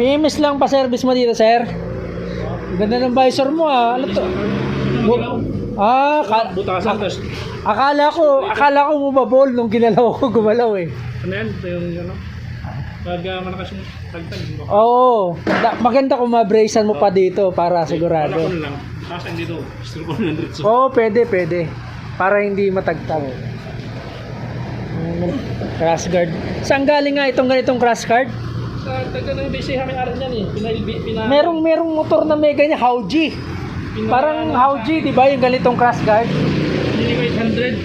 PMS lang pa service mo dito, sir. Ganda ng visor mo ah. Ano to? Bu- ah, ka- Butasan, tapos akala ko, akala ko bumabol nung ginalaw ko gumalaw eh. ano yan? Ito yung ano? Pag uh, malakas yung tagtag. Oo. Da- maganda kung mabracean mo pa dito para sigurado. ko lang. Tapos dito, still ko ng diretso. Oo, pwede, pwede. Para hindi matagtag. Mm, Crash guard. Saan galing nga itong ganitong crash guard? Sa taga ng BC kami aral yan eh. Pina, pina, Merong merong motor na may ganyan, Hauji. pina, Parang Hauji, di ba? Yung ganitong crash guard. Hindi ko 800.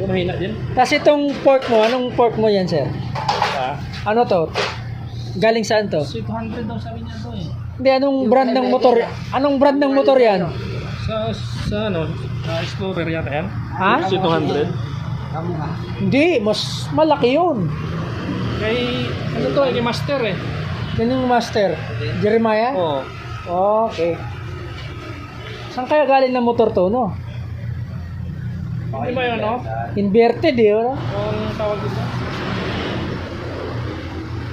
Yung mahina din. Tapos itong fork mo, anong fork mo yan, sir? Ah. Ano to? Galing saan to? 600 daw sabi niya to eh. Hindi, anong brand ng motor? Anong brand ng motor yan? Sa, sa ano, sa Explorer yata yan. Ha? 200. Hindi, mas malaki yun. Kay, ano to kay Master eh. Yan yung master. Jeremiah? Oo. Okay. Saan kaya galing ng motor to, no? Hindi ba yun, no? Inverted eh, wala? Ang tawag dito.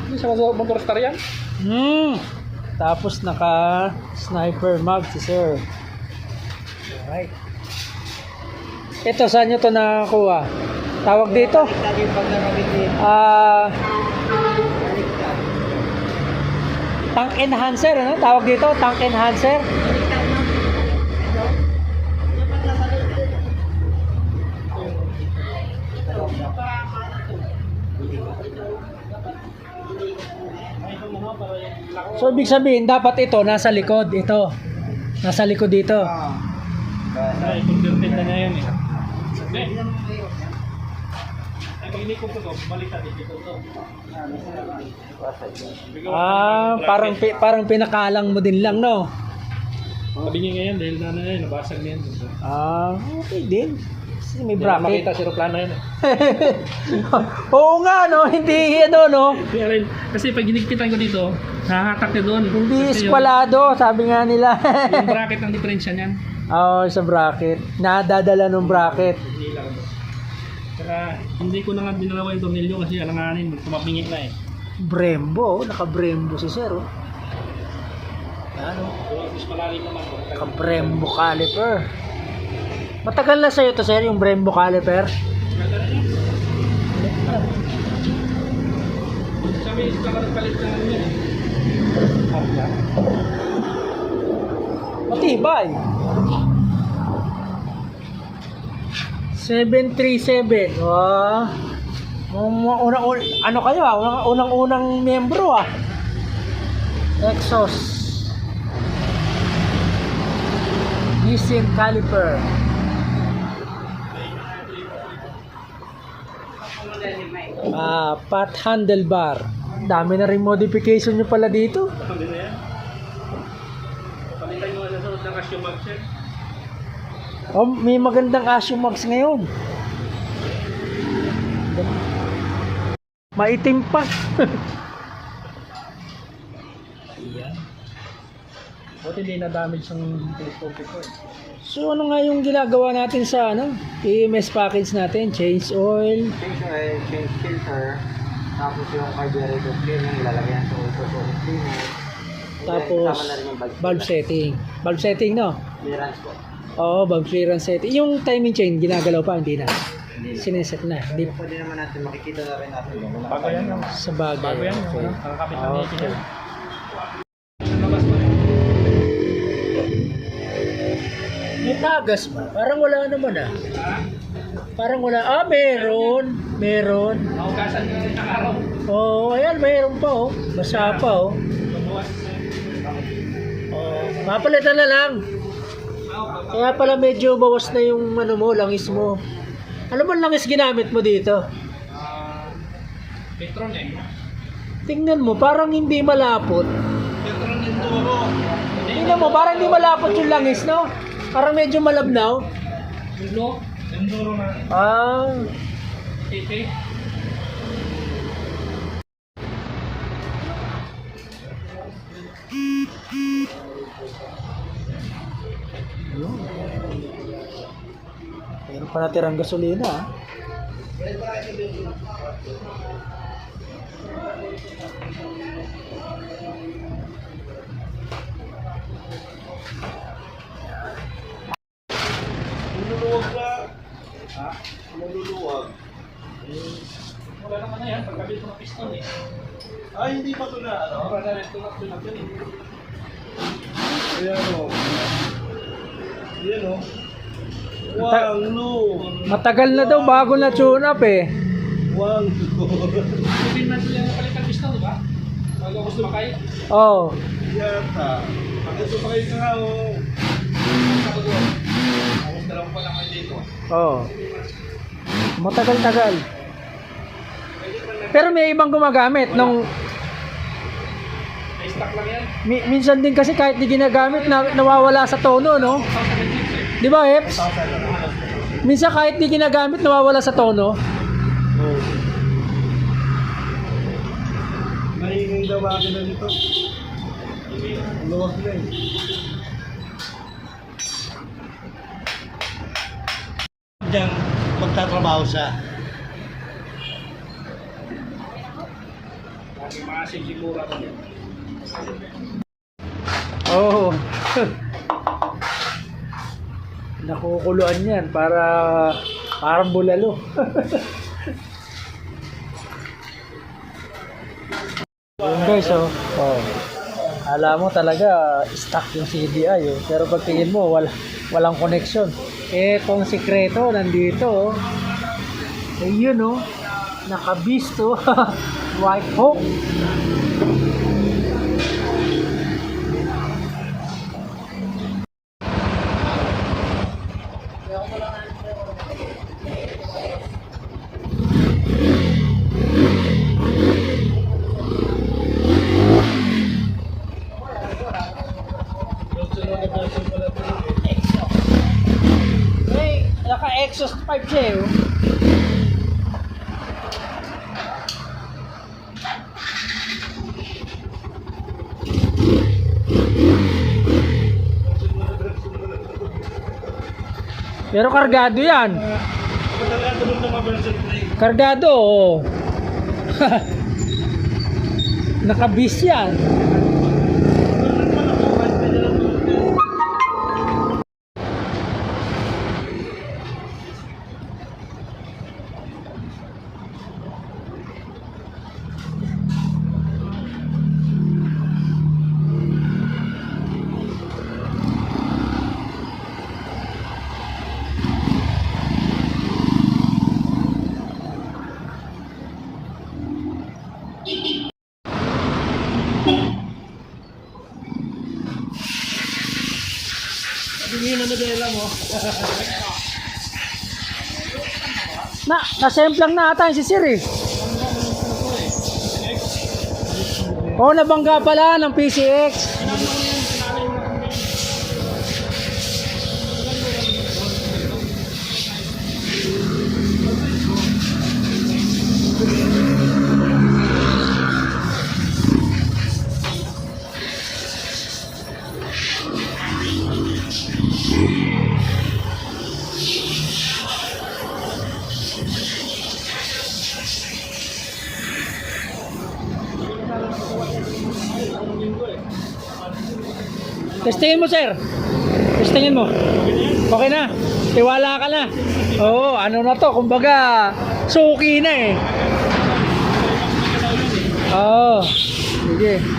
Hindi sa motor star yan. Hmm. Tapos naka sniper mag si sir. Alright. Ito, saan nyo to nakakuha? Tawag dito? Ah... tank enhancer, ano? Tawag dito, tank enhancer. So, ibig sabihin, dapat ito, nasa likod. Ito. Nasa likod dito. Ay, converted na niya eh. Hindi. Inikot ko to, baliktad dito to. Ah, parang pi- parang pinakalang mo din lang, no? Sabi niya ngayon dahil na na yan, nabasag na yan. Ah, okay din. Kasi may na makita bracket. si Roplano yan eh. Oo nga, no? Hindi, ano, no? Kasi pag ginikpitan ko dito, hahatak niya doon. Hindi Kasi espalado, sabi nga nila. Yung, bracket ng diferensya niyan. Oo, sa bracket. Nadadala ng bracket. Saka hindi ko na nga dinalawa yung tornilyo kasi alanganin, tumapingi na eh. Brembo, oh. naka-brembo si sir, oh. Ano? Mas malalim naman. Naka-brembo caliper. Matagal na sa'yo to, sir, yung brembo caliper? Sabi, isa ka nagpalit ng ano eh. Matibay. 737. Wow. Mga unang, ano kayo ah? Unang, unang, unang miyembro ah. Exos. Diesel caliper. Ah, pat handlebar. Dami na rin modification nyo pala dito. Palitan mo na sa ng casio mag sir. Oh, may magandang Asio Max ngayon. Maitim pa. Ayan. Buti hindi na damage yung telescope ko eh. So ano nga yung ginagawa natin sa ano? EMS package natin, change oil, change oil, change filter, tapos yung carburetor cleaning, ilalagyan sa auto so cleaner. tapos Kasama na rin yung valve, valve setting. Valve setting no? clearance po. Oo, valve clearance setting. Yung timing chain, ginagalaw pa, hindi na. Sineset na. Hindi Pwede naman natin makikita na rin natin kung Bago yan yung sa bagay. bago yan Okay. yung nakakapit ng Okay. okay. yan. Labas mo eh. May tagas ba? Parang wala naman ah. Parang wala. Ah, meron. Meron. Naugasan yung isang araw. Oh, ayan, mayroon pa oh. Basa pa oh. Oh, mapalitan na lang. Kaya pala medyo bawas na yung ano mo, langis mo. Ano ba langis ginamit mo dito? Ah, Petron eh. Tingnan mo, parang hindi malapot. Petron din turo. Tingnan mo, parang hindi malapot yung langis, no? Parang medyo malabnaw. Enduro. Enduro na. Ah, Titi. Meron pa natirang gasolina ah. Nululuwag na. Ha? Nululuwag. Wala naman na yan, pagkabit ng piston eh. Ay, hindi pa ito na, ano? Para na rin tulak-tulak yun eh. Ayan o. Ayan o. Ta- Wang lu. Matagal na daw bago na tune up eh. Wang. Hindi man sila napalit ng piston, di ba? Bago ako sumakay. Oh. Yata. Pag kayo ka nga o. Ako doon. Tapos dalawang pa lang kayo dito. Oh. Matagal-tagal. Pero may ibang gumagamit nung May stock lang yan. mi- minsan din kasi kahit di ginagamit na nawawala sa tono, no? 1,076 eh. Di ba, Eps? Minsan kahit di ginagamit nawawala sa tono. Oh. Nahinging daw makina nito. Luwag na eh. Diyan, magtatrabaho siya. Ako dyan. Oo. Oh. Nakukuluan yan para parang bulalo. Yun guys, oh. oh. Alam mo talaga stuck yung CDI oh. Pero pag tingin mo wala walang connection. Eh kung sikreto nandito oh. Eh yun oh. Nakabisto. White Hawk. Pero kargado yan. Kargado, oo. Nakabis yan. Hindi na nadela mo. Na, nasemplang na ata si Sir eh. Oo, nabangga pala ng PCX. Testingin mo, sir. Testingin mo. Okay na. Tiwala ka na. Oo, ano na to. Kumbaga, suki na eh. Oo. Sige.